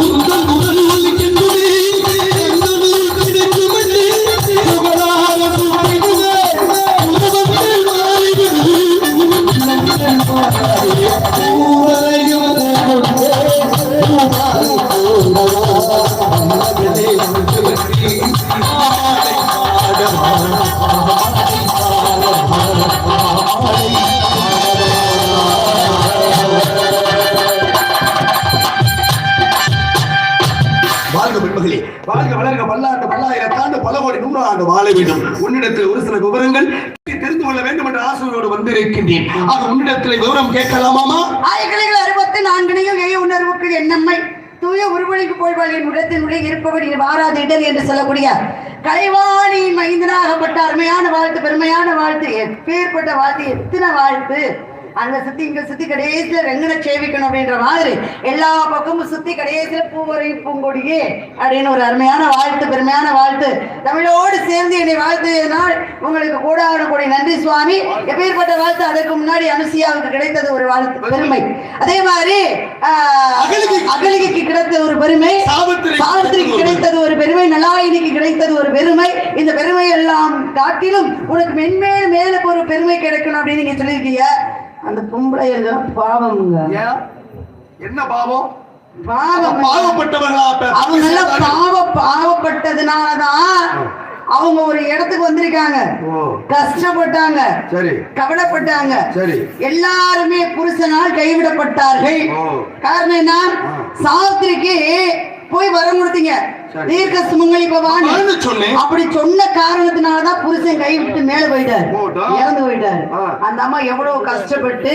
Deus. நூறு வேண்டும். உன்னிடத்தில் ஒரு சில விவரங்கள் தெரிந்து கொள்ள வேண்டும் என்ற ஆசையோடு வந்திருக்கின்றேன். ஆக உன்னிடத்தில் விவரம் கேட்கலாமாமா ஆயக்கலைகள் அறுபத்தி நான்கனையும் எய உணர்வுக்கு என்னம்மை? தூய உருவழிக்கு போய்வாளின் உடத்தினுடைய இருப்பவர் வாராத இடர் என்று சொல்லக்கூடிய கலைவாணியின் மைந்தனாகப்பட்ட அருமையான வாழ்த்து பெருமையான வாழ்த்து எப்பேற்பட்ட வாழ்த்து எத்தனை வாழ்த்து? அங்க சுத்தி இங்க சுத்தி கடைசியில ரெங்கனை சேவிக்கணும் அப்படின்ற மாதிரி எல்லா பக்கமும் சுத்தி கடைசியில பூவரை பூங்கொடியே அப்படின்னு ஒரு அருமையான வாழ்த்து பெருமையான வாழ்த்து. தமிழோடு சேர்ந்து என்னை வாழ்த்துனால் உங்களுக்கு கூடான கூடிய நன்றி சுவாமி. எப்பேற்பட்ட வாழ்த்து அதற்கு முன்னாடி அனுசியாவுக்கு கிடைத்தது ஒரு வாழ்த்து பெருமை. அதே மாதிரி அகலிகைக்கு கிடைத்த ஒரு பெருமை. சாவித்திரி- சாவித்திரிக்கு கிடைத்தது ஒரு பெருமை. நலாயினிக்கு கிடைத்தது ஒரு பெருமை. இந்த பெருமை எல்லாம் காட்டிலும் உனக்கு மென்மேல் மேலுக்கு ஒரு பெருமை கிடைக்கணும் அப்படின்னு நீங்க சொல்லியிருக்கீங்க. அந்த பொம்பளை எல்லாம் பாவம்ங்க? என்ன பாவம்? பாவம். பாவப்பட்டவர்களா அவங்க பாவ பாவப்பட்டதுனாலதான் அவங்க ஒரு இடத்துக்கு வந்திருக்காங்க. கஷ்டப்பட்டாங்க. சரி. கவலைப்பட்டாங்க. சரி. எல்லாருமே புருஷனால் கைவிடப்பட்டார்கள். காரணம் என்ன? சாவித்திரிக்கு போய் வர கொடுத்தீங்க. தீர்க்க சுமங்கலி பவானி நானு சொன்னேன் அப்படி சொன்ன காரணத்தினாலதான் புருஷன் கை விட்டு மேல போயிட்டாரு? இறந்து போயிட்டாரு. அந்த அம்மா எவ்வளவு கஷ்டப்பட்டு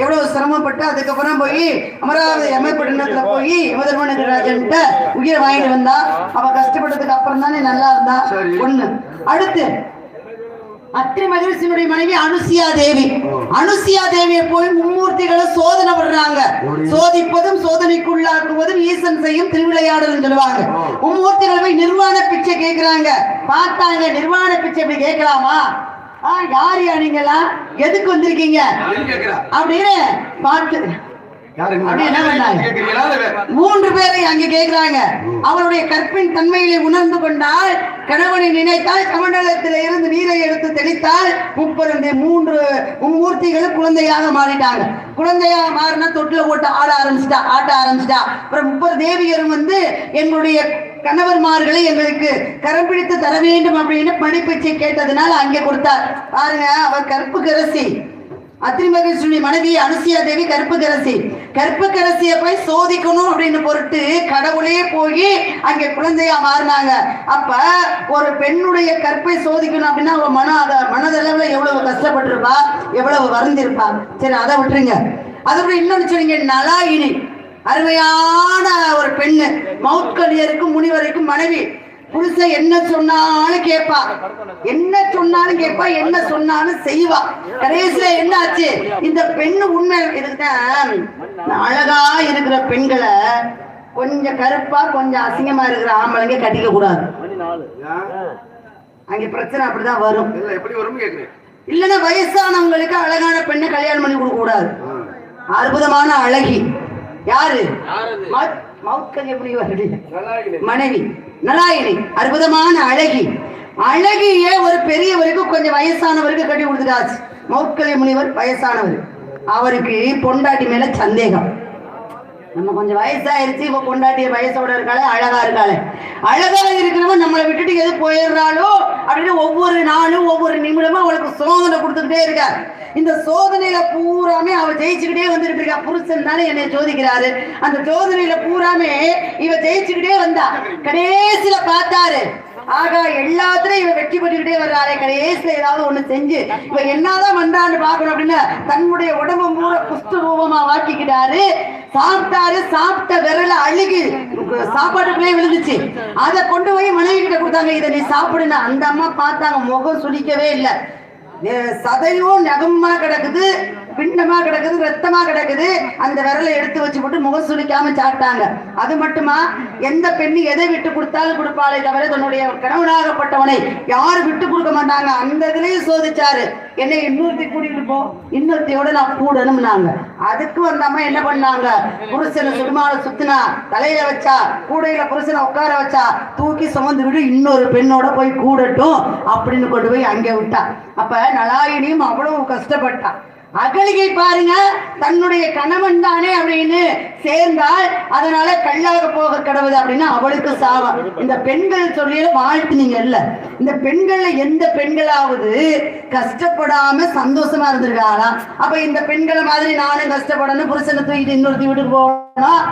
எவ்வளவு சிரமப்பட்டு அதுக்கப்புறம் போய் அமராவதி எமப்பட்டினத்துல போய் யமதர்மனுக்கு ராஜன்ட்ட உயிரை வாங்கிட்டு வந்தா அவ கஷ்டப்பட்டதுக்கு அப்புறம் தானே நல்லா இருந்தா. ஒண்ணு அடுத்து அத்திரி மகிழ்ச்சியினுடைய மனைவி அனுசியா தேவி அனுசியா தேவியை போய் மும்மூர்த்திகளை சோதனை பண்றாங்க. சோதிப்பதும் சோதனைக்குள்ளாக்குவதும் ஈசன் செய்யும் திருவிளையாடல் சொல்லுவாங்க. மும்மூர்த்திகள் போய் நிர்வாண பிச்சை கேக்குறாங்க. பார்த்தாங்க நிர்வாண பிச்சை இப்படி கேட்கலாமா? ஆ யார் யா நீங்களாம் எதுக்கு வந்திருக்கீங்க? அப்படின்னு பார்த்து மூன்று பேரை அங்கே கேட்கிறாங்க அவருடைய கற்பின் தன்மையிலே உணர்ந்து கொண்டால் கணவனை நினைத்தால் கமண்டலத்திலே இருந்து நீரை எடுத்து தெளித்தால் முப்பரந்து மூன்று மும்மூர்த்திகளும் குழந்தையாக மாறிட்டாங்க. குழந்தையாக மாறினா தொட்டில போட்டு ஆட ஆரம்பிச்சிட்டா ஆட்ட ஆரம்பிச்சிட்டா. அப்புறம் முப்பது தேவியரும் வந்து எங்களுடைய கணவன்மார்களை எங்களுக்கு கரம் பிடித்து தர வேண்டும் அப்படின்னு பணிப்பிச்சை கேட்டதுனால அங்கே கொடுத்தார். பாருங்க அவர் கற்பு கரசி. அத்திரிமகேஸ்வரி மனைவி அனுசியா தேவி கற்புக்கரசி. கற்புக்கரசிய போய் சோதிக்கணும் அப்படின்னு பொருட்டு கடவுளே போய் அங்க குழந்தையா மாறினாங்க. அப்ப ஒரு பெண்ணுடைய கற்பை சோதிக்கணும் அப்படின்னா அவ மன அத மனதளவுல எவ்வளவு கஷ்டப்பட்டிருப்பா? எவ்வளவு வருந்திருப்பா? சரி அதை விட்டுருங்க. அதுக்கப்புறம் இன்னொன்னு சொன்னீங்க நலாயினி. அருமையான ஒரு பெண்ணு. மவுத்கலியருக்கும் முனிவருக்கும் மனைவி. புருஷன் என்ன சொன்னாலும் கேட்பா என்ன சொன்னாலும் கேட்பா என்ன சொன்னாலும் செய்வா. கடைசியில என்ன ஆச்சு இந்த பெண்ணு உண்மை இந்த அழகா இருக்கிற பெண்களை கொஞ்சம் கருப்பா கொஞ்சம் அசிங்கமா இருக்கிற ஆம்பளைங்க கட்டிக்க கூடாது? அங்க பிரச்சனை அப்படிதான் வரும். இல்ல எப்படி வரும்னு கேக்குறேன். இல்லைன்னா வயசானவங்களுக்கு அழகான பெண்ணை கல்யாணம் பண்ணி கொடுக்க கூடாது. அற்புதமான அழகி. யாரு? மனைவி நலாயினி அற்புதமான அழகி. அழகியே ஒரு பெரியவருக்கு கொஞ்சம் வயசானவருக்கு கட்டி கொடுத்துட்டாச்சு. மௌத்கல்ய முனிவர் வயசானவர். அவருக்கு பொண்டாட்டி மேல சந்தேகம். நம்ம கொஞ்சம் வயசாயிருச்சு இப்ப கொண்டாட்டிய வயசோட இருக்காளே அழகா இருக்காளே. அழகா இருக்கிறவன் நம்மளை விட்டுட்டு எது போயிடுறாளோ அப்படின்னு ஒவ்வொரு நாளும் ஒவ்வொரு நிமிடமும் அவளுக்கு சோதனை கொடுத்துக்கிட்டே இருக்கா இந்த சோதனையில பூராமே அவ ஜெயிச்சுக்கிட்டே வந்துட்டு இருக்கா. புருஷன் தானே என்னை சோதிக்கிறாரு. அந்த சோதனையில பூராமே இவ ஜெயிச்சுக்கிட்டே வந்தா. கடைசியில பார்த்தாரு. ஆகா எல்லாத்துலயும் இவன் வெற்றி பெற்றுக்கிட்டே வர்றாளே கடைசியில ஏதாவது ஒண்ணு செஞ்சு இவன் என்னதான் வந்தான்னு பாக்கணும் அப்படின்னு தன்னுடைய உடம்பு மூட குஷ்ட ரூபமா வாக்கிக்கிட்டாரு. சாப்பிட்டாரு சாப்பிட்ட விரல அழுகி சாப்பாட்டுக்குள்ளே விழுந்துச்சு. அதை கொண்டு போய் மனைவி கிட்ட கொடுத்தாங்க இதை நீ சாப்பிடுன அந்த அம்மா பார்த்தாங்க முகம் சுளிக்கவே இல்லை. சதையும் நகமா கிடக்குது. பிண்டமா கிடக்குது ரத்தமா கிடக்குது. அந்த விரலை எடுத்து வச்சு போட்டு முகம் சுளிக்காம சாப்பிட்டாங்க. அது மட்டுமா? எந்த பெண்ணு எதை விட்டு கொடுத்தாலும் கொடுப்பாளே தவிர தன்னுடைய கணவனாகப்பட்டவனை யாரும் விட்டு கொடுக்க மாட்டாங்க? அந்த இதுலயும் சோதிச்சாரு. என்னை இன்னொருத்தி கூட்டிட்டு போ. இன்னொருத்தையோட நான் கூடணும்னாங்க. அதுக்கு அந்த அம்மா என்ன பண்ணாங்க? புருஷனை சுடுமால சுத்தினா தலையில வச்சா கூடையில புருஷனை உட்கார வச்சா தூக்கி சுமந்து விட்டு இன்னொரு பெண்ணோட போய் கூடட்டும் அப்படின்னு கொண்டு போய் அங்கே விட்டா. அப்ப நலாயினியும் அவ்வளவு கஷ்டப்பட்டா. அகலிகை பாருங்க தன்னுடைய கணவன் தானே அப்படின்னு சேர்ந்தால் அதனால கல்லாக போக கடவுது அப்படின்னா அவளுக்கு சாபம். இந்த பெண்கள் சொல்லியில வாழ்த்துனீங்க இல்ல. இந்த பெண்கள்ல எந்த பெண்களாவது கஷ்டப்படாம சந்தோஷமா இருந்திருக்காளா? அப்ப இந்த பெண்களை மாதிரி நானும் கஷ்டப்படணும் புருஷனை தூக்கிட்டு இன்னொருத்தி வீட்டுக்கு போகணும்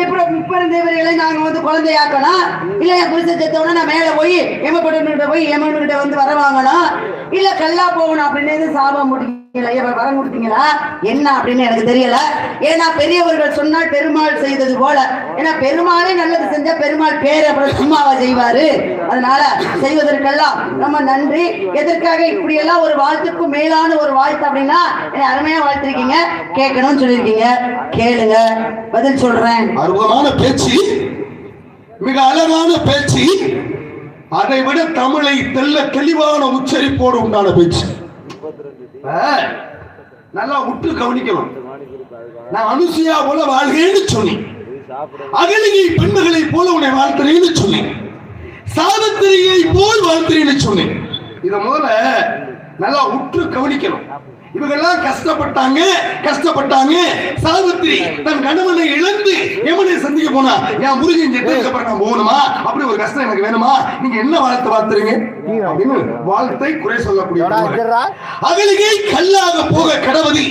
இப்போ முப்பது இருந்த இவர்களை நாங்க வந்து குழந்தையாக்கணும் இல்ல என் புருஷ செத்தவன நான் மேல போய் எமப்பட்டு போய் எமனுகிட்ட வந்து வர வாங்கணும்? இல்ல கல்லா போகணும் அப்படின்னு சாபம் முடியும் வரம் கொடுத்தீங்களா என்ன அப்படின்னு எனக்கு தெரியல. ஏன்னா பெரியவர்கள் சொன்னால் பெருமாள் செய்தது போல. ஏன்னா பெருமாளே நல்லது செஞ்சா பெருமாள் பேர் அப்புறம் சும்மாவா செய்வாரு. அதனால செய்வதற்கெல்லாம் ரொம்ப நன்றி. எதற்காக இப்படி எல்லாம் ஒரு வாழ்த்துக்கும் மேலான ஒரு வாழ்த்து அப்படின்னா என்ன அருமையா வாழ்த்திருக்கீங்க. கேட்கணும்னு சொல்லியிருக்கீங்க. கேளுங்க. பதில் சொல்றேன். அற்புதமான பேச்சு மிக அழகான பேச்சு அதை விட தமிழை தெல்ல தெளிவான உச்சரிப்போடு உண்டான பேச்சு. இப்ப நல்லா உற்று கவனிக்கணும். நான் அனுசியா போல வாழ்கிறேன்னு சொன்னேன். அகலிகை பெண்மகளை போல உன்னை வாழ்த்துறேன்னு சொன்னேன். சாதத்திரியை போல் வாழ்த்துறேன்னு சொன்னேன். இதை முதல்ல நல்லா உற்று கவனிக்கணும். இவங்கெல்லாம் கஷ்டப்பட்டாங்க கஷ்டப்பட்டாங்க. சாவித்திரி தன் கணவனை இழந்து யமனை சந்திக்க போனா என் முருகன் செத்ததுக்கு அப்புறம் நான் போகணுமா? அப்படி ஒரு கஷ்டம் எனக்கு வேணுமா? நீங்க என்ன வாழ்த்து வாழ்த்துறீங்க? வாழ்த்தை குறை சொல்லக்கூடிய. அகலிகை கல்லாக போக கடவுதி.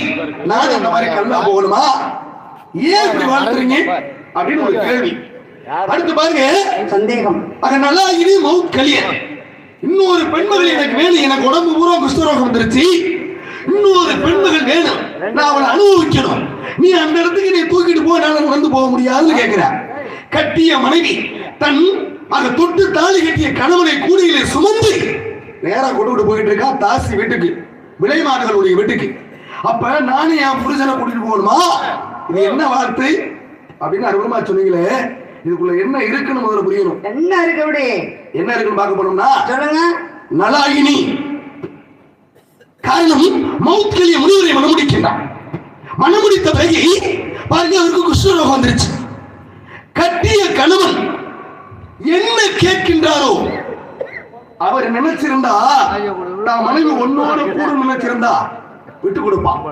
நான் அந்த மாதிரி கல்லா போகணுமா? ஏன் இப்படி வாழ்த்துறீங்க? அப்படின்னு ஒரு கேள்வி. அடுத்து பாருங்க. சந்தேகம். அங்க நல்லா இனி மவுத் கலியன். இன்னொரு பெண்மகள் எனக்கு வேணும். எனக்கு உடம்பு பூரா குஷ்டரோகம் வந்துருச்சு. இன்னொரு பெண்மகள் வேணும். நான் அவளை அனுபவிக்கணும். நீ அந்த இடத்துக்கு நீ தூக்கிட்டு போ நான் வந்து போக முடியாதுன்னு கேட்கிற கட்டிய மனைவி தன் அதை தொட்டு தாலி கட்டிய கணவனை கூடையிலே சுமந்து நேரா கொண்டு போயிட்டு இருக்கா தாசி வீட்டுக்கு விலைமாடுகளுடைய வீட்டுக்கு. அப்ப நானே என் புருஷனை கூட்டிட்டு போகணுமா? இது என்ன வார்த்தை? அப்படின்னு அருவமா சொன்னீங்களே. இதுக்குள்ள என்ன இருக்குன்னு முதல்ல புரியணும். என்ன இருக்கு அப்படி? என்ன இருக்குன்னு பார்க்க போனோம்னா சொல்லுங்க. நலாயினி. காரணம் மௌத்கலிய முனிவரை மனமுடிக்கின்றார் மனமுடித்த பிறகு பாருங்க அவருக்கு குஷ்டரோகம் வந்துருச்சு. கட்டிய கணவன் என்ன கேட்கின்றாரோ அவர் நினைச்சிருந்தா தான் மனைவி ஒன்னோட கூட நினைச்சிருந்தா விட்டு கொடுப்பான்.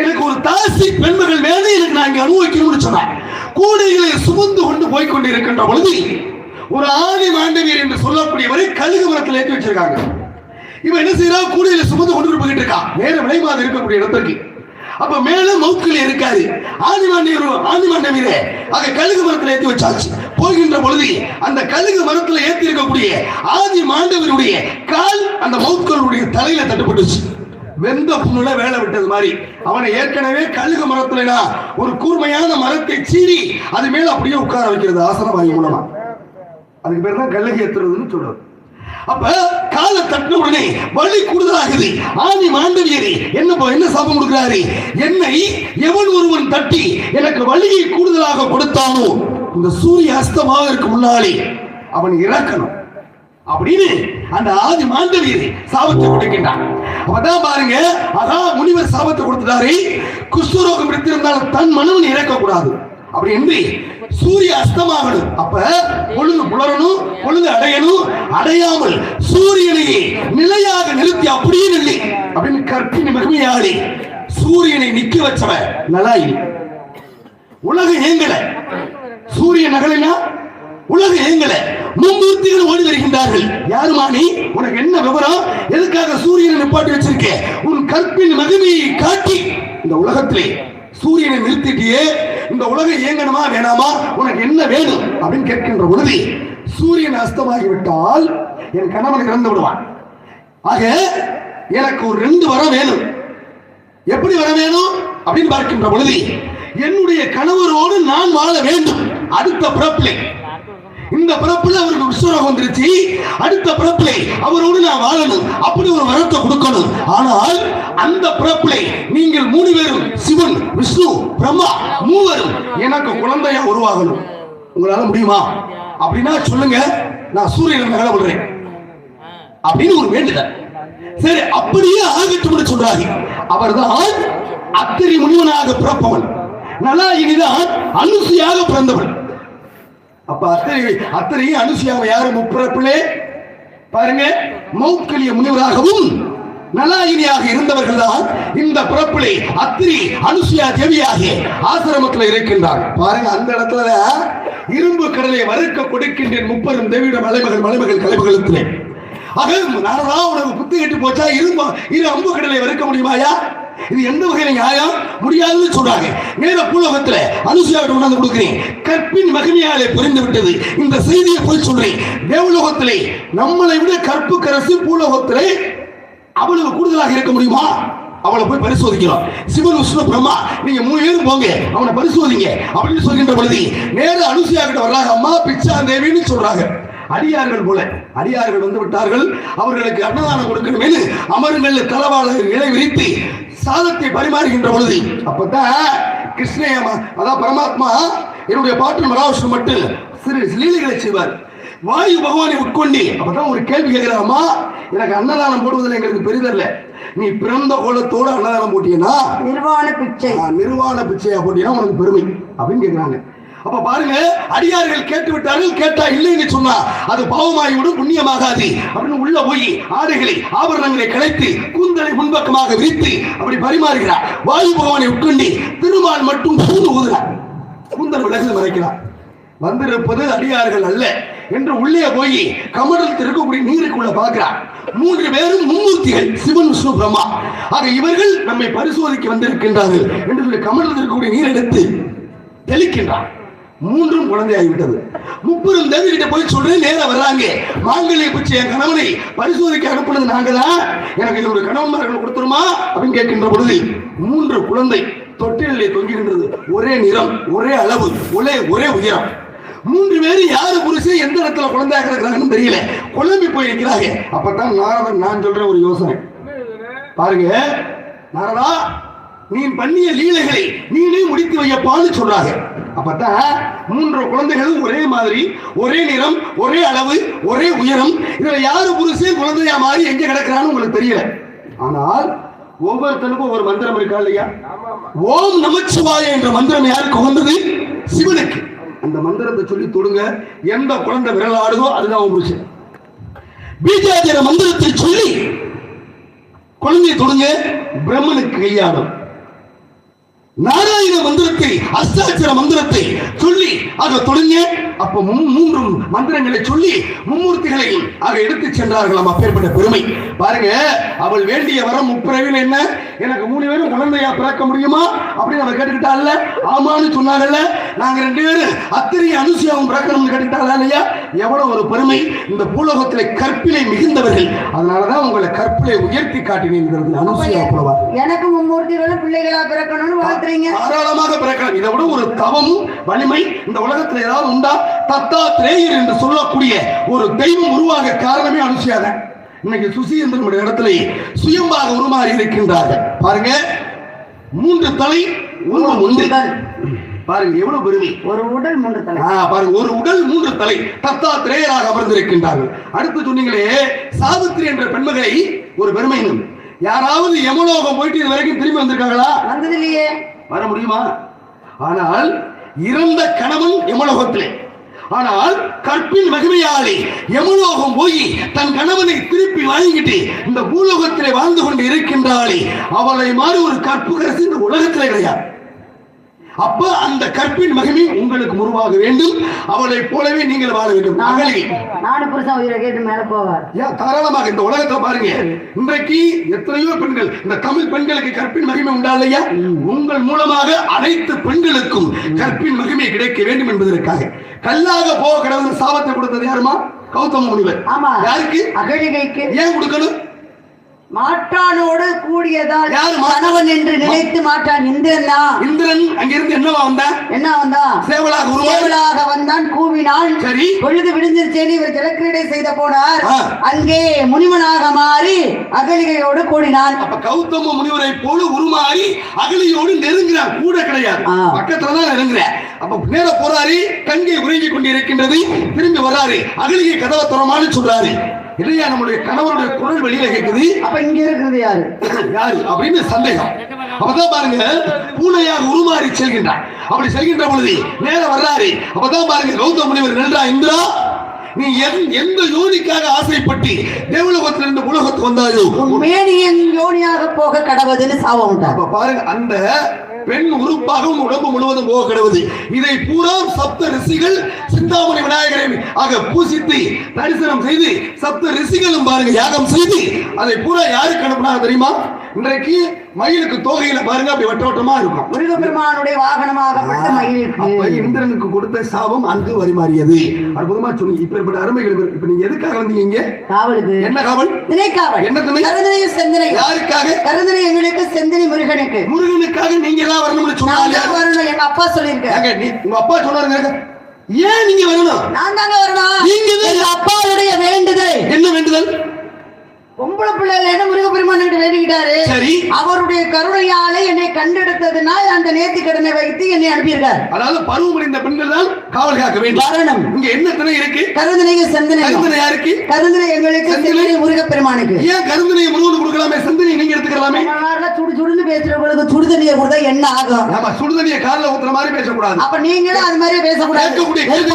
எனக்கு ஒரு தாசி பெண்மகள் வேலை எனக்கு நான் இங்க அனுபவிக்கணும்னு சொன்னேன் கூடைகளை சுமந்து கொண்டு போய் கொண்டிருக்கின்ற பொழுது ஒரு ஆதி மாண்டவியர் என்று சொல்லக்கூடியவரை கழுகு மரத்தில் ஏற்றி வச்சிருக்காங்க. இவன் என்ன செய்யறா கூடையில சுமந்து கொண்டு போயிட்டு இருக்கான் வேற விளைவாத இருக்கக்கூடிய இடத்திற்கு. அப்ப மேல மவுக்கில் இருக்காரு ஆதி ஆதிமாண்டவீரே அங்க கழுகு மரத்துல ஏத்தி வச்சாச்சு. போகின்ற பொழுது அந்த கழுகு மரத்துல ஏற்றி இருக்கக்கூடிய ஆதி மாண்டவருடைய கால் அந்த மவுக்களுடைய தலையில தட்டுப்பட்டுச்சு. வெந்த புண்ணுல வேலை விட்டது மாதிரி. அவனை ஏற்கனவே கழுகு மரத்துலனா ஒரு கூர்மையான மரத்தை சீறி அது மேல அப்படியே உட்கார வைக்கிறது ஆசனவாயு மூலமா. அதுக்கு பேர் தான் கழுகு ஏத்துறதுன்னு சொல்றது. அப்ப காலை தட்டின உடனே வலி கூடுதலாகுது. ஆதி மாண்டவியரி என்ன என்ன சாபம் கொடுக்கிறாரு? என்னை எவன் ஒருவன் தட்டி எனக்கு வலியை கூடுதலாக கொடுத்தானோ இந்த சூரிய அஸ்தமாக இருக்கு முன்னாலே அவன் இறக்கணும் அப்படின்னு அந்த ஆதி மாண்டவியர் சாபத்தை கொடுக்கின்றான். அதான் பாருங்க அதான் முனிவர் சாபத்தை கொடுத்துட்டாரு. குஷ்டரோகம் எடுத்திருந்தாலும் தன் மனவன் இறக்க கூடாது அப்படி என்று சூரிய அஸ்தமாகணும். அப்ப பொழுது புலரணும் பொழுது அடையணும். அடையாமல் சூரியனையே நிலையாக நிறுத்தி அப்படியே நில்லி. அப்படின்னு கற்பின் மகிமையாளி சூரியனை நிக்க வச்சவன் நலாயி. உலகம் ஏங்கல. சூரிய நகலினா உலகம் ஏங்கல மும்மூர்த்திகள் ஓடி வருகின்றார்கள். யாருமா நீ? உனக்கு என்ன விவரம்? எதுக்காக சூரியனை நிப்பாட்டி வச்சிருக்க? உன் கற்பின் மகிமையை காட்டி இந்த உலகத்திலே சூரியனை நிறுத்திட்டியே இந்த உலகம் இயங்கணுமா வேணாமா? உனக்கு என்ன வேணும்? அப்படின்னு கேட்கின்ற பொழுது சூரியன் அஸ்தமாகி விட்டால் என் கணவன் இறந்து விடுவான். ஆக எனக்கு ஒரு ரெண்டு வரம் வேணும். எப்படி வர வேணும்? அப்படின்னு பார்க்கின்ற பொழுது என்னுடைய கணவரோடு நான் வாழ வேண்டும். அடுத்த பிறப்பிலே. இந்த பிறப்புல அவருக்கு விஸ்வரோகம் வந்துருச்சு. அடுத்த பிறப்புல அவரோடு நான் வாழணும். அப்படி ஒரு வரத்தை கொடுக்கணும். ஆனால் அந்த பிறப்புல நீங்கள் மூணு பேரும் சிவன் விஷ்ணு பிரம்மா மூவரும் எனக்கு குழந்தையா உருவாகணும். உங்களால முடியுமா? அப்படின்னா சொல்லுங்க. நான் சூரியன் மேல விடுறேன் அப்படின்னு ஒரு வேண்டுதல். சரி அப்படியே ஆகட்டும் சொல்றாங்க அவர்தான் அத்திரி முனிவனாக பிறப்பவன். நல்லா இனிதான் அனுசியாக பிறந்தவன். அப்ப அத்தனை அத்தனையும் அனுசியாவை யாரு முப்பிறப்பிலே பாருங்க மௌக்கலிய முனிவராகவும் நலாயினியாக இருந்தவர்கள் தான் இந்த பிறப்பிலே அத்திரி அனுசியா தேவியாக ஆசிரமத்தில் இருக்கின்றார். பாருங்க அந்த இடத்துல இரும்பு கடலை வறுக்க கொடுக்கின்றேன் முப்பெரும் தேவியிட மலைமகள் மலைமகள் கலைமகளத்திலே. ஆக நாரதா உனக்கு புத்தி கட்டி போச்சா? இரும்பு இரு அம்பு கடலை வறுக்க முடியுமாயா இது எந்த வகையில நியாயம்? முடியாதுன்னு சொல்றாங்க. நேர பூலோகத்துல அனுசுயாவிட்ட உணர்ந்து கொடுக்கிறேன். கற்பின் மகிமையாலே புரிந்து விட்டது. இந்த செய்தியை போய் சொல்றேன். தேவலோகத்திலே நம்மளை விட கற்பு கரசு பூலோகத்திலே அவ்வளவு கூடுதலாக இருக்க முடியுமா? அவளை போய் பரிசோதிக்கிறோம். சிவன் விஷ்ணு பிரம்மா நீங்க மூணு பேரும் போங்க. அவனை பரிசோதிங்க. அப்படின்னு சொல்கின்ற பொழுது நேர அனுசியா கிட்ட வர்றாங்க. அம்மா பிச்சா தேவின்னு சொல்றாங்க. அடியார்கள் போல. அடியார்கள் வந்து விட்டார்கள். அவர்களுக்கு அன்னதானம் கொடுக்கணுமே அமருங்கள் தளவாளர்கள் நிலை விரித்து சாதத்தை பரிமாறுகின்ற பொழுது அப்பதான் கிருஷ்ணயமா அதான் பரமாத்மா என்னுடைய பாட்டு மகாவிஷ்ணு மட்டும் சிறு லீலைகளை செய்வார். வாயு பகவானை உட்கொண்டு அப்பதான் ஒரு கேள்வி கேட்கிறாமா எனக்கு அன்னதானம் போடுவதில் எங்களுக்கு பெரிதல்ல நீ பிறந்த கோலத்தோட அன்னதானம் போட்டீங்கன்னா நிர்வாண பிச்சை. நிர்வாண பிச்சையா போட்டீங்கன்னா உனக்கு பெருமை. அப்படின்னு கேக்குறாங்க அப்ப பாருங்க அடியார்கள் கேட்டு விட்டார்கள் கேட்டா இல்லைன்னு சொன்னா அது பாவமாகிவிடும் புண்ணியமாகாது. அப்படின்னு உள்ள போய் ஆடைகளை ஆபரணங்களை கலைத்து கூந்தலை முன்பக்கமாக விரித்து அப்படி பரிமாறுகிறார். வாயு பகவானை உட்கொண்டு திருமால் மட்டும் பூந்து ஊதுகிறார். கூந்தல் விலகு மறைக்கிறார். வந்திருப்பது அடியார்கள் அல்ல என்று உள்ளே போய் கமலத்தில் இருக்கக்கூடிய நீருக்குள்ள பார்க்கிறார். மூன்று பேரும் மும்மூர்த்திகள் சிவன் விஷ்ணு பிரம்மா. ஆக இவர்கள் நம்மை பரிசோதிக்க வந்திருக்கின்றார்கள் என்று சொல்லி கமலத்தில் இருக்கக்கூடிய நீர் எடுத்து தெளிக்கின்றார். மூன்றும் குழந்தையாகிவிட்டது. முப்பெரும் தேவி கிட்ட போய் சொல்றேன் நேரம் வர்றாங்க. மாங்கல்ய பற்றி என் கணவனை பரிசோதிக்க அனுப்புனது நாங்க தான் எனக்கு என்னுடைய கணவன்மார்கள் கொடுத்துருமா? அப்படின்னு கேட்கின்ற பொழுது மூன்று குழந்தை தொட்டிலே தொங்குகின்றது ஒரே நிறம் ஒரே அளவு ஒரே ஒரே உயரம். மூன்று பேரும் யாரு புருஷன் எந்த இடத்துல குழந்தையாக இருக்கிறாங்கன்னு தெரியல. குழம்பி போயிருக்கிறாங்க. அப்பதான் நாரதன் நான் சொல்றேன் ஒரு யோசனை. பாருங்க நாரதா நீ பண்ணிய லீலைகளை நீனே முடித்து வையப்பான்னு சொல்றாங்க. அப்பதான் மூன்று குழந்தைகளும் ஒரே மாதிரி ஒரே நிறம் ஒரே அளவு ஒரே உயரம். இதுல யாரு புருஷன் குழந்தையா மாறி எங்க கிடக்குறான்னு உங்களுக்கு தெரியல. ஆனால் ஒவ்வொருத்தனுக்கும் ஒவ்வொரு மந்திரம் இருக்கா இல்லையா? ஓம் நமச்சிவாய என்ற மந்திரம் யாருக்கு வந்தது? சிவனுக்கு. அந்த மந்திரத்தை சொல்லி தொடுங்க. எந்த குழந்தை விரல் ஆடுதோ அதுதான் உன் புருஷன். பீஜாஜர மந்திரத்தை சொல்லி குழந்தையை தொடுங்க. பிரம்மனுக்கு கையாடும் நாராயண மந்திரத்தை அஷ்டாட்சர மந்திரத்தை சொல்லி அதை தொடங்க அப்ப மூ- மூன்று மந்திரங்களை சொல்லி மும்மூர்த்திகளையும் ஆக எடுத்து சென்றார்களாம் அப்பேற்பட்ட பெருமை. பாருங்க அவள் வேண்டிய வரம் முப்பிறவில் என்ன? எனக்கு மூணு பேரும் குழந்தையா பிறக்க முடியுமா? அப்படின்னு அவ கேட்டுக்கிட்டாள்ல. ஆமான்னு சொன்னாங்கல்ல. நாங்க ரெண்டு பேரும் அத்திரி அனுசியாவும் பிறக்கணும்னு கேட்டுக்கிட்டாளா இல்லையா? எவ்வளவு ஒரு பெருமை. இந்த பூலோகத்திலே கற்பிலை மிகுந்தவர்கள். அதனாலதான் உங்களை கற்பிலை உயர்த்தி காட்டினீங்கிறது அனுசியா புலவா எனக்கு மும்மூர்த்திகளும் பிள்ளைகளா பிறக்கணும்னு வாழ்த்துறீங்க. தாராளமாக பிறக்கலாம். இதை விட ஒரு தவமும் வலிமை இந்த உலகத்துல ஏதாவது உண்டா? தத்தாத்ரேயர் என்று சொல்லக்கூடிய ஒரு தெய்வம் உருவாக காரணமே அனுசியாதான். இன்னைக்கு சுசீந்திரனுடைய இடத்துல சுயம்பாக உருமாறி இருக்கின்றார்கள். பாருங்க. மூன்று தலை உருவம் உடல். பாருங்க எவ்வளவு பெருமை. ஒரு உடல் மூன்று தலை. பாருங்க ஒரு உடல் மூன்று தலை. தத்தாத்திரேயராக அமர்ந்திருக்கின்றார்கள். அடுத்து சொன்னீங்களே சாவித்திரி என்ற பெண்மகளை ஒரு பெருமை. யாராவது யமலோகம் போயிட்டு இது வரைக்கும் திரும்பி வந்திருக்காங்களா வந்தது இல்லையே வர முடியுமா? ஆனால் இறந்த கணவன் யமலோகத்திலே. ஆனால் கற்பின் மகிமையாலே எமலோகம் போய் தன் கணவனை திருப்பி வாங்கிட்டு இந்த பூலோகத்திலே வாழ்ந்து கொண்டு இருக்கின்றாளே. அவளை மாறி ஒரு கற்புகரசு இந்த உலகத்திலே கிடையாது. அப்ப அந்த கற்பின் மகிமை உங்களுக்கு உருவாக வேண்டும். அவளை போலவே நீங்கள் வாழ வேண்டும். நாடு புருஷன் உயிரை கேட்டு மேல போவார். ஏன் தாராளமாக இந்த உலகத்துல பாருங்க. இன்றைக்கு எத்தனையோ பெண்கள் இந்த தமிழ் பெண்களுக்கு கற்பின் மகிமை உண்டா இல்லையா? உங்கள் மூலமாக அனைத்து பெண்களுக்கும் கற்பின் மகிமை கிடைக்க வேண்டும் என்பதற்காக. கல்லாக போக கடவுள் சாபத்தை கொடுத்தது யாருமா? கௌதம முனிவர். ஆமா. யாருக்கு? அகழிகைக்கு. ஏன் கொடுக்கணும்? மாற்றானோடு கூடியதால் யாரு மா- கணவன் என்று நினைத்து மாற்றான் இந்திரன் தான். இந்திரன் அங்கிருந்து என்னவா வந்தான் என்ன வந்தான் சேவலாக சேவலாக வந்தான் கூவி கூடினான் சரி. பொழுது விடிஞ்சிருச்சேன்னு இவர் ஜலக்கிரீடை செய்த போனார். அங்கே முனிவனாக மாறி அகலிகையோடு கூடினான். அப்ப கௌதம முனிவரை போல உருமாறி அகலியோடு நெருங்கிறார் கூட கிடையாது. பக்கத்துல தான் நெருங்குற. அப்ப நேர போறாரு கங்கை உறங்கி கொண்டு இருக்கின்றது திரும்பி வர்றாரு. அகலிகை கதவை துறமான்னு சொல்றாரு. இல்லையா நம்முடைய கணவருடைய குரல் வெளியில கேக்குது? அப்ப இங்க இருக்கிறது யாரு? யாரு? அப்படின்னு சந்தேகம். அப்பதான் பாருங்க பூனையாக உருமாறி செல்கின்றார். அப்படி செல்கின்ற பொழுது நேர வர்றாரு அப்பதான் பாருங்க கௌதம முனிவர் நின்றா இந்திரா நீ எந்- எந்த யோனிக்காக ஆசைப்பட்டு தேவலோகத்திலிருந்து உலகத்துக்கு வந்தாயோ? உன் மேனியன் யோனியாக போக கடவுதுன்னு சாபம் பாருங்க அந்த பெண் உறுப்பாக உடம்பு முழுவதும் போக கிடவுது. இதை பூரா சப்த ரிஷிகள் சிந்தாமணி விநாயகரை ஆக பூசித்து தரிசனம் செய்து சப்த ரிஷிகளும் பாருங்க யாகம் செய்து அதை பூரா யாருக்கு அனுப்புனாங்க தெரியுமா? இன்றைக்கு மயிலுக்கு தோகையில பாருங்க அப்படி வட்ட வட்டமா இருக்கும். முருகப்பெருமானுடைய வாகனமாகப்பட்ட அப்ப மயிலுக்கு. இந்திரனுக்கு கொடுத்த சாபம் அங்கு வரிமாறியது அற்புதமா சொன்னீங்க. இப்ப இப்படி அருமைகள். இப்ப நீங்க எதுக்காக வந்தீங்க இங்க? காவலுக்கு. என்ன காவல்? திணைக்காவல். என்ன திணை? கருதனை செந்தனை. யாருக்காக? கருதனை எங்களுக்கு செந்தனை முருகனுக்கு. முருகனுக்காக நீங்க எல்லாம் வரணும்னு சொன்னாங்க? வரணும் எங்க அப்பா சொல்லியிருக்காரு. ஏங்க, நீ உங்க அப்பா சொன்னாருங்க. ஏன் நீங்க வரணும்? நான் தாங்க வரணும். நீங்க எங்க அப்பாவுடைய வேண்டுதல். என்ன வேண்டுதல்? பொம்பளை பிள்ளைல என்ன முருகப்பெருமான் கிட்ட வேண்டிக்கிட்டாரு சரி. அவருடைய கருணையால என்னை கண்டெடுத்ததுனால் அந்த நேர்த்தி கடனை வைத்து என்னை அனுப்பியிருக்கார். அதாவது பருவமடைந்த பெண்கள் தான் காவல் காக்க வேண்டும். வரணும் இங்க என்ன திணை இருக்கு? கருந்தனையும் செந்தனையும் கருந்தனை யாருக்கு? கருந்தனை எங்களுக்கு செந்தனை? செந்தனை முருகப்பெருமானுக்கு. ஏன் கருந்தனையை முருகன் கொடுக்கலாமே? சந்தனை நீங்க எடுத்துக்கலாமே? சுடு சுடுன்னு பேசுறவங்களுக்கு சுடுதண்ணியை கொடுத்தா என்ன ஆகும்? ஆமா சுடுதண்ணிய கால்ல ஊத்துற மாதிரி பேசக்கூடாது. அப்ப நீங்களும் அது மாதிரி பேசக்கூடாது. கேட்கக்கூடிய கேள்வி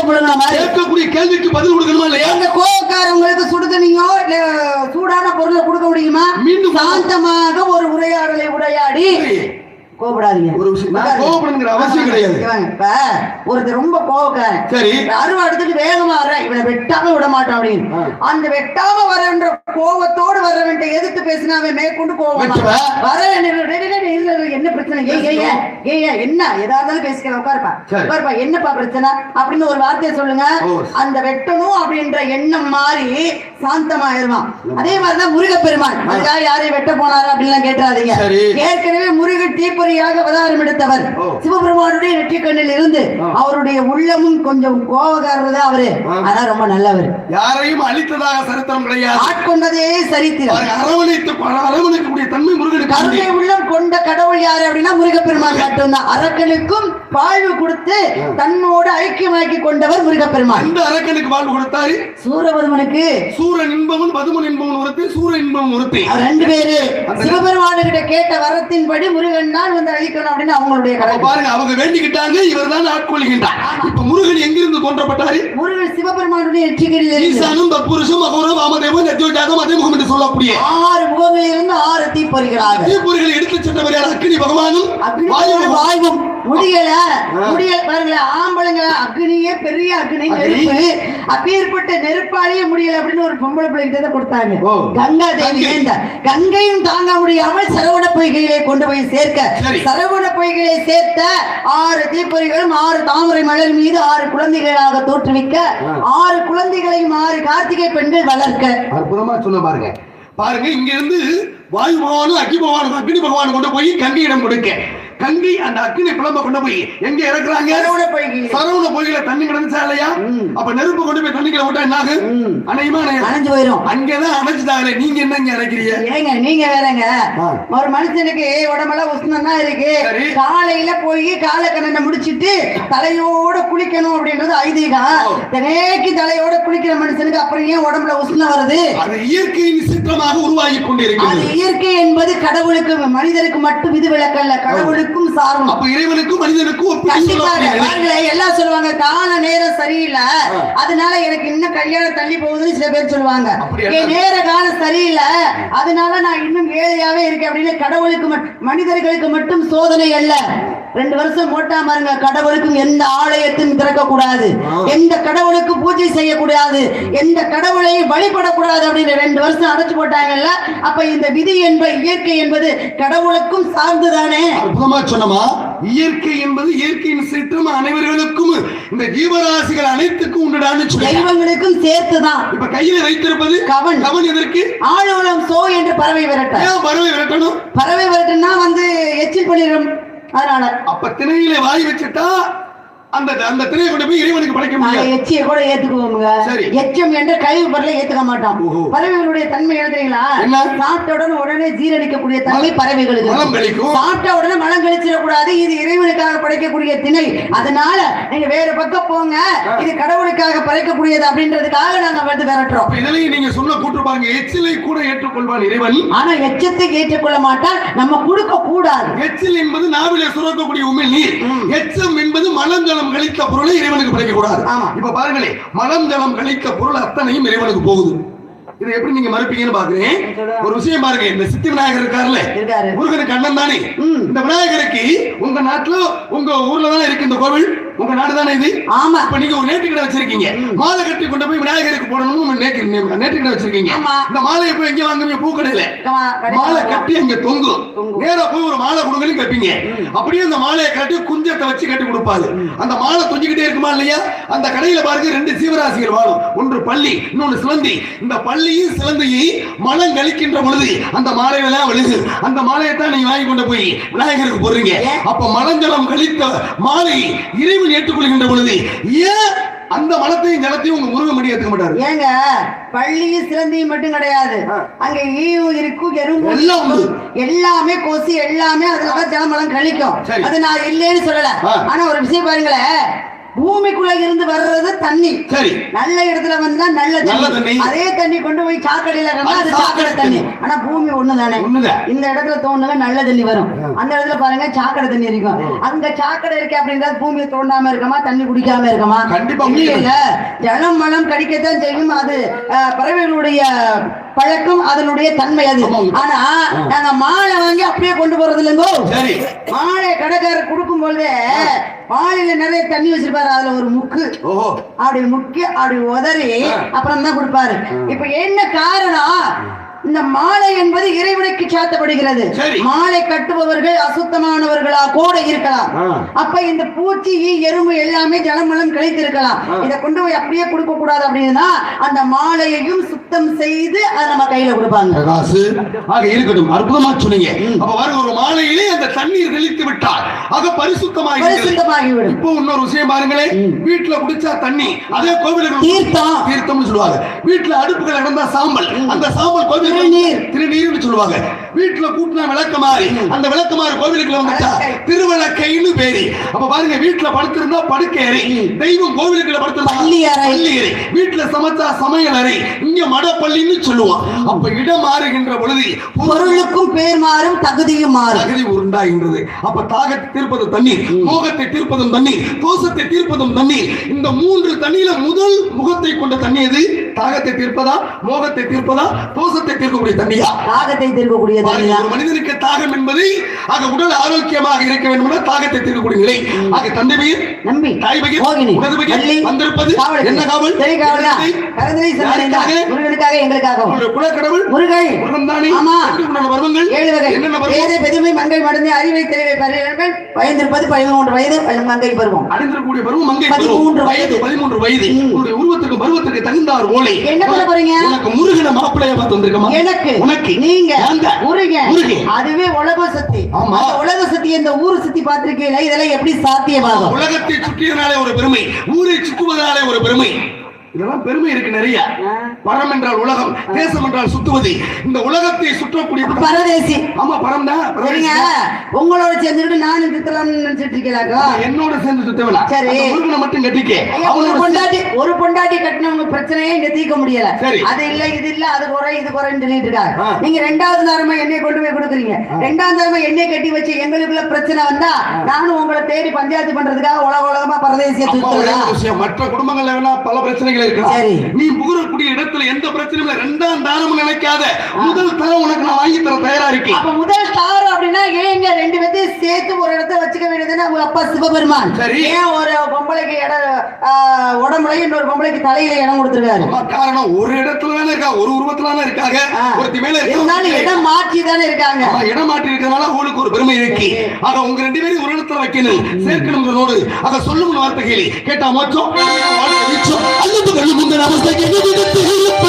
கேட்கக்கூடிய கேள்விக்கு பதில் கொடுக்கணுமா இல்லையா? எங்க கோவக்காரவங்களுக்கு சுடுதண்ணியோ இல்ல சூடான பொருளை கொடுக்க முடியுமா? மீண்டும் சாந்தமாக ஒரு உரையாடலை உரையாடி. கோபப்படாதீங்க. ஒரு விஷயம் நான் கோவப்படணுங்கிற அவசியம் கிடையாது. இவன் இப்ப ஒருத்தர் ரொம்ப கோவக்காரன் சரி. அருவா எடுத்துட்டு வேகமா வர இவனை வெட்டாம விட மாட்டான் அப்படின்னு. அந்த வெட்டாம வரன்ற கோவத்தோடு வரவன்ட்ட எதிர்த்து பேசினா அவன் மேற்கொண்டு கோவம் வெட்டுவா? வர என்ன பிரச்சனை? ஏய், என்ன? ஏதா இருந்தாலும் பேசிக்கலாம் உட்காருப்பா. என்னப்பா பிரச்சனை? அப்படின்னு ஒரு வார்த்தையை சொல்லுங்க. அந்த வெட்டணும் அப்படின்ற எண்ணம் மாறி சாந்தமாயிருவான். அதே மாதிரிதான் முருகப்பெருமான். யாரையும் வெட்ட போனாரு அப்படின்லாம் கேட்டுறாதீங்க. ஏற்கனவே முருக தீப்பொறியாக அவதாரம் எடுத்தவர். சிவபெருமானுடைய நெற்றிக்கண்ணில் இருந்து ஆ. அவருடைய உள்ளமும் கொஞ்சம் கோபக்காரர் தான் அவரு. ஆனா ரொம்ப நல்லவர். யாரையும் அழித்ததாக சரித்திரம் கிடையாது. ஆட்கொண்டதே சரித்திரம். அரவணைத்து அரவணைக்கக்கூடிய தன்மை முருகனுக்கு கருணை. உள்ளம் கொண்ட கடவுள் யாரு அப்படின்னா முருகப்பெருமான் மட்டும்தான். அரக்கனுக்கும் வாழ்வு கொடுத்து தன்னோடு ஐக்கியமாக்கி கொண்டவர் முருகப்பெருமான். அந்த அரக்கனுக்கு வாழ்வு கொடுத்தாரு? சூரபதுமனுக்கு. சூரன் இன்பவன் பதுமன் இன்பவன் ஒருத்தி சூர இன்பவன் ஒருத்தி. ரெண்டு பேரு. அந்த- சிவபெருமான் கிட்ட கேட்ட வரத்தின்படி முருகன் தான் வந்து அழிக்கணும் அப்படின்னு அவங்களுடைய பாருங்க அவங்க வேண்டிக்கிட்டாங்க இவர் தான் ஆட்கொள்கின்றார் இப்ப முருகன் எங்கிருந்து தோன்றப்பட்டாரு முருகன் சிவபெருமானுடைய நெற்றிகளில் ஈசானும் தற்புருஷம் அகோரம் வாமதேவன் என்று சொல்லக்கூடிய ஆறு முகங்களில் இருந்து ஆறு தீப்பொறிகளாக தீப்பொறிகளை எடுத்து சென்றவர் யார்? அக்னி பகவானும் வாயுவும். முடியல. முடியல. பாருங்களேன் ஆம்பளைங்க அக்னியே பெரிய அக்னி. நெருப்பு. அப்பேற்பட்ட நெருப்பாலேயே முடியல அப்படின்னு ஒரு பொம்பளை பிள்ளைகிட்ட கொடுத்தாங்க. கங்கா தேவி கங்கையும் தாங்க முடியாமல் சரவண பொய்கையிலே கொண்டு போய் சேர்க்க சரி. சரவண பொய்கையிலே சேர்த்த ஆறு தீப்பொறிகளும் ஆறு தாமரை மலர் மீது ஆறு குழந்தைகளாக தோற்றுவிக்க. ஆறு குழந்தைகளையும் ஆறு கார்த்திகை பெண்கள் வளர்க்க. அற்புதமா சொல்ல பாருங்க. பாருங்க இங்க இருந்து வாயு பகவானும் அக்னி பகவானும் அக்னி பகவான் கொண்டு போய் கங்கையிடம் கொடுக்க. கங்கை அந்த அக்னி குழம்ப கொண்டு போய் எங்க இறக்குறாங்க? சரவண பொய்கையில தண்ணி கிடந்துச்சா இல்லையா. அப்ப நெருப்பு கொண்டு போய் தண்ணிக்குள்ள விட்டா என்ன ஆகும். அணையுமா அணையா அணைஞ்சு போயிரும். அங்கதான் அணைச்சிட்டாங்களே நீங்க என்ன இங்க இறக்கிறீங்க? ஏங்க நீங்க வேறங்க. ஒரு மனுஷனுக்கு உடம்பெல்லாம் உஷ்ணம் தான் இருக்கு. காலையில போய் காலக்கண்ணனை முடிச்சிட்டு தலையோட குளிக்கணும் அப்படின்றது ஐதீகம். தினைக்கு தலையோட குளிக்கிற மனுஷனுக்கு அப்புறம் ஏன் உடம்புல உஷ்ணம் வருது? அது இயற்கையின் சீற்றமாக உருவாகி கொண்டிருக்கிறது. இயற்கை என்பது கடவுளுக்கு மனிதருக்கு மட்டும் விதி விலக்கல்ல கடவுளுக்கும் சாரும் அப்ப இறைவனுக்கும் மனிதனுக்கும் எல்லாம் சொல்லுவாங்க கால நேரம் சரியில்லை. அதனால எனக்கு இன்னும் கல்யாணம் தள்ளி போகுதுன்னு சில பேர் சொல்லுவாங்க? என் நேர காலம் சரியில்லை. அதனால நான் இன்னும் ஏழையாவே இருக்கேன். அப்படின்னு கடவுளுக்கு மனிதர்களுக்கு மட்டும் சோதனை அல்ல. ரெண்டு வருஷம் மோட்டா பாருங்க கடவுளுக்கும் எந்த ஆலயத்தையும் திறக்க கூடாது. எந்த கடவுளுக்கு பூஜை செய்யக்கூடாது. எந்த கடவுளையும் வழிபடக்கூடாது அப்படின்னு ரெண்டு வருஷம் அடைச்சு போட்டாங்கல்ல அப்ப இந்த விதி என்ப இயற்கை என்பது கடவுளுக்கும் சார்ந்துதானே? அற்புதமா சொன்னமா? இயற்கை என்பது இயற்கையின் சீற்றம் அனைவர்களுக்கும் இந்த ஜீவராசிகள் அனைத்துக்கும் உண்டுடான்னு தெய்வங்களுக்கும் சேர்த்துதான். இப்ப கையில வைத்திருப்பது? கவன். கவன் எதற்கு? ஆளுலம் சோ என்று பறவை விரட்ட. பறவை விரட்டணும்? பறவை விரட்டுனா வந்து எச்சில் பண்ணிடும். அதனால. அப்ப திணையில வாய் வச்சுட்டா அந்த அந்த திரையை கொண்டு போய் இறைவனுக்கு படைக்க முடியாது எச்சியை கூட ஏத்துக்குவோமுங்க சரி. எச்சம் என்ற கழிவு பொருளை ஏத்துக்க மாட்டோம். பறவைகளுடைய தன்மை என்ன தெரியுங்களா என்ன? சாப்பிட்ட உடனே ஜீரணிக்கக்கூடிய தன்மை பறவைகளுக்கு மலம். கழிக்கும். சாப்பிட்ட உடனே மலம் கழிச்சிடக்கூடாது இது இறைவனுக்காக படைக்கக்கூடிய திணை. அதனால நீங்க வேற பக்கம் போங்க. இது கடவுளுக்காக படைக்கக்கூடியது அப்படின்றதுக்காக நாங்க வந்து விரட்டுறோம். இதுலயும் நீங்க சொன்ன கூற்று பாருங்க. எச்சிலை கூட ஏற்றுக்கொள்வான் இறைவன். ஆனா எச்சத்தை ஏற்றுக்கொள்ள மாட்டால் நம்ம கொடுக்க கூடாது எச்சில் என்பது நாவிலே சுரக்கக்கூடிய உமிழ் நீர் எச்சம் என்பது மலம் கழித்த பொருளை இறைவனுக்கு படைக்க கூடாது ஆமா. இப்ப பாருங்களேன் மலம் ஜலம் கழித்த பொருள் அத்தனையும் இறைவனுக்கு போகுது. இதை எப்படி நீங்க மறுப்பீங்கன்னு பாக்குறேன் ஒரு விஷயம் பாருங்க இந்த சித்தி விநாயகர் இருக்காருல்ல இருக்காரு. முருகனுக்கு அண்ணன் தானே. இந்த விநாயகருக்கு உங்க நாட்டுல உங்க ஊர்ல தானே இருக்கு இந்த கோவில்? உங்க நாடு தானே இது? ஆமா. இப்ப நீங்க ஒரு நேற்று கடை வச்சிருக்கீங்க. மாலை கட்டி கொண்டு போய் விநாயகருக்கு போடணும்னு நேற்று நேற்று கடை வச்சிருக்கீங்க. இந்த மாலையை போய் எங்க வாங்குவீங்க பூக்கடையில. மாலை. கட்டி அங்க தொங்கும். நேரா போய் ஒரு மாலை கொடுங்கன்னு கேட்பீங்க. அப்படியே அந்த மாலையை கட்டி குஞ்சத்தை வச்சு கட்டி கொடுப்பாரு. அந்த மாலை தொங்கிக்கிட்டே இருக்குமா இல்லையா? அந்த கடையில பாருங்க ரெண்டு சீவராசிகள் வாழும். ஒன்று பள்ளி இன்னொன்னு சிலந்தி. இந்த பள்ளியும் சிலந்தியும் மலம் கழிக்கின்ற பொழுது அந்த மாலையில எல்லாம் விழுது அந்த மாலையை தான் நீங்க வாங்கி கொண்டு போய் விநாயகருக்கு போடுறீங்க. அப்ப மலஞ்சலம் கழித்த மாலை இறைவன் ஏற்றுக்கொள்கின்ற பொழுது ஏன் அந்த மலத்தையும் ஜலத்தையும் உங்க முருகன் மணி ஏத்துக்க மாட்டாரு ஏங்க பள்ளியும் சிலந்தியும் மட்டும் கிடையாது. அங்க ஈயும் இருக்கும் எறும்பும் எல்லாம் உண்டு. எல்லாமே கொசு எல்லாமே அதுலதான் ஜலமலம் கழிக்கும். அது நான் இல்லைன்னு சொல்லல. ஆனா ஒரு விஷயம் பாருங்களேன் பூமிக்குள்ள இருந்து வர்றது தண்ணி. சரி. நல்ல இடத்துல வந்தா நல்ல தண்ணி. அதே தண்ணி கொண்டு போய் சாக்கடையில அது சாக்கடை தண்ணி. ஆனா பூமி ஒண்ணுதானே? இந்த இடத்துல தோணுங்க நல்ல தண்ணி வரும். அந்த இடத்துல பாருங்க சாக்கடை தண்ணி இருக்கும். அங்க சாக்கடை இருக்கு அப்படின்றது பூமியை தோண்டாம இருக்கமா தண்ணி குடிக்காம இருக்கமா? கண்டிப்பா இல்ல ஜலம் மலம் கடிக்கத்தான் செய்யும். அது பறவைகளுடைய பழக்கம் அதனுடைய தன்மை அது. ஆனா நாங்க மாலை வாங்கி அப்படியே கொண்டு போறது இல்லைங்கோ மாலை கடைக்காரர் கொடுக்கும் பொழுதே மாலையில நிறைய தண்ணி வச்சிருப்பாரு. அதுல ஒரு முக்கு. அப்படி முக்கி அப்படி உதறி அப்புறம் தான் கொடுப்பாரு. இப்ப என்ன காரணம்? இந்த மாலை என்பது இறைவனுக்கு சாத்தப்படுகிறது. மாலை கட்டுபவர்கள் அசுத்தமானவர்களா கூட இருக்கலாம். அப்ப இந்த பூச்சி எறும்பு எல்லாமே ஜலமலம் கழித்து இருக்கலாம் இத கொண்டு போய் அப்படியே கொடுக்க கூடாது அப்படின்னா அந்த மாலையையும் சுத்தம் செய்து அதை நம்ம கையில கொடுப்பாங்க. பிரகாசு. ஆக இருக்கட்டும். அற்புதமா சொன்னீங்க. அப்ப பாருங்க ஒரு மாலையிலே அந்த தண்ணீர் தெளித்து விட்டால் ஆக பரிசுத்தமாகி பரிசுத்தமாகிவிடும். இப்போ இன்னொரு விஷயம் பாருங்களேன். வீட்டுல குடிச்சா தண்ணி அதே கோவிலுக்கு தீர்த்தம். தீர்த்தம்னு சொல்லுவாங்க. வீட்டுல அடுப்புகள் நடந்தா சாம்பல். அந்த சாம்பல் கோவிலுக்கு திருநீர். திருநீர்னு சொல்லுவாங்க. வீட்டுல கூட்டினா விளக்கமாறு. அந்த விளக்கமாறு கோவிலுக்குள்ள வந்துட்டா விளக்கை. திருவிளக்கைன்னு பேரு அப்ப பாருங்க வீட்டுல படுத்திருந்தா படுக்கை அறை தெய்வம் கோவிலுக்குள்ள படுத்திருந்தா வீட்டுல சமைச்சா சமையல் அறை. இங்க மடப்பள்ளின்னு சொல்லுவோம் அப்ப இடம் மாறுகின்ற பொழுது பொருளுக்கும் பேர் மாறும் தகுதியும் மாறும். தகுதி உண்டாகின்றது. அப்ப தாகத்தை தீர்ப்பது தண்ணீர் மோகத்தை தீர்ப்பதும் தண்ணீர் தோஷத்தை தீர்ப்பதும் தண்ணீர். இந்த மூன்று தண்ணீர்ல முதல் முகத்தை கொண்ட தண்ணி எது? தாகத்தை தீர்ப்பதா மோகத்தை தீர்ப்பதா தோஷத்தை தீர்க்கக்கூடிய தண்ணியா தாகத்தை தீர்க்கக்கூடிய தண்ணி பாருங்க, தான் ஒரு மனிதனுக்கு தாகம் என்பது ஆக உடல் ஆரோக்கியமாக இருக்க வேண்டும் தாகத்தை தீர்க்கக்கூடிய நிலை. ஆக தந்தை பெயர் நம்பி தாய் பெயர் மோகினி. உனது பெயர் வள்ளி வந்திருப்பது என்ன காவல்? காவல்? கரந்தனை? முருகனுக்காக முருகன். தானே ஆமா. எட்டு உண்டான பருவங்கள் ஏழு வகை. என்னென்ன பேதை பெதுமை மங்கை மடந்து அறிவை தெளிவை பறிகள் பயந்திருப்பது பதிமூன்று வயது மங்கை பருவம். அடைந்திருக்கக்கூடிய பருவம் மங்கை பதிமூன்று. வயது. பதிமூன்று வயது. உருவத்துக்கு பருவத்துக்கு தகுந்தார் ஓலை. என்ன பண்ண போறீங்க? உனக்கு முருகனை மாப்பிள்ளைய பார்த்து வந்திருக்கமா எனக்கு உனக்கு நீங்க முருகன். அதுவே உலக சக்தி. ஆமா. உலக சக்தி இந்த ஊர் சுத்தி பார்த்திருக்கீங்களா? இதெல்லாம் எப்படி சாத்தியமாகும்? உலகத்தை சுற்றியதனாலே ஒரு பெருமை ஊரை சுற்றுவதனாலே ஒரு பெருமை. இதெல்லாம் பெருமை இருக்கு நிறைய. பரம் என்றால் உலகம் தேசம் என்றால் சுத்துவது இந்த உலகத்தை சுற்றக்கூடிய பரதேசி. ஆமா பரம் தான் உங்களோட சேர்ந்துக்கிட்டு நானும் சுத்தலாம்னு நினைச்சிட்டு இருக்கீங்களாக்கா? என்னோட சேர்ந்து சுத்தவனா சரி. முருகனை மட்டும் கட்டிக்க. ஒரு பொண்டாட்டி ஒரு பொண்டாட்டி கட்டினவங்க பிரச்சனையே இங்க தீர்க்க முடியல. அது இல்ல இது இல்ல அது குறை இது குறைன்னு சொல்லிட்டு இருக்காங்க. நீங்க ரெண்டாவது தரமா எண்ணெய் கொண்டு போய் கொடுக்குறீங்க. ரெண்டாவது தரமா எண்ணெய் கட்டி வச்சு எங்களுக்குள்ள பிரச்சனை வந்தா நானும் உங்களை தேடி பஞ்சாயத்து பண்றதுக்காக உலக உலகமா பரதேசிய விஷயம். மற்ற குடும்பங்கள்ல வேணா பல பிரச்சனைகள் இருக்கலாம் சரி. நீ புகழக்கூடிய இடத்துல எந்த பிரச்சனையும் இல்லை. ரெண்டாம் தானம் நினைக்காத. முதல் தரம் உனக்கு நான் வாங்கி தர தயாரா இருக்கேன். அப்ப முதல் ஸ்டார் அப்படின்னா ஏங்க ரெண்டு பேர்த்தையும் சேர்த்து ஒரு இடத்த வச்சுக்க வேண்டியதுன்னா உங்க அப்பா சிவபெருமான். சரி. ஏன் ஒரு பொம்பளைக்கு இடம் ஆஹ், உடம்புல இன்னொரு பொம்பளைக்கு தலையில இடம் கொடுத்துருக்காரு? அம்மா, காரணம் ஒரு இடத்துல தானே இருக்கா? ஒரு உருவத்துல தானே இருக்காங்க. ஒருத்தி மேல இருந்தாலும் இருக்க இடம் மாற்றி தானே இருக்காங்க. இடம் மாற்றி இருக்கிறதுனால உங்களுக்கு ஒரு பெருமை இருக்கு. ஆக உங்க ரெண்டு பேரும் ஒரு இடத்துல வைக்கணும். சேர்க்கணுங்கிறதோடு. ஆக சொல்லும் வார்த்தை கேளு. கேட்டா மோச்சம் வாழ்க்கை ಗಳಿಗುಂದರ ಅವಸ್ಥೆಗೆ ನಿಧಿಗತ್ತೆ ಹೇಳಿಪ್ಪ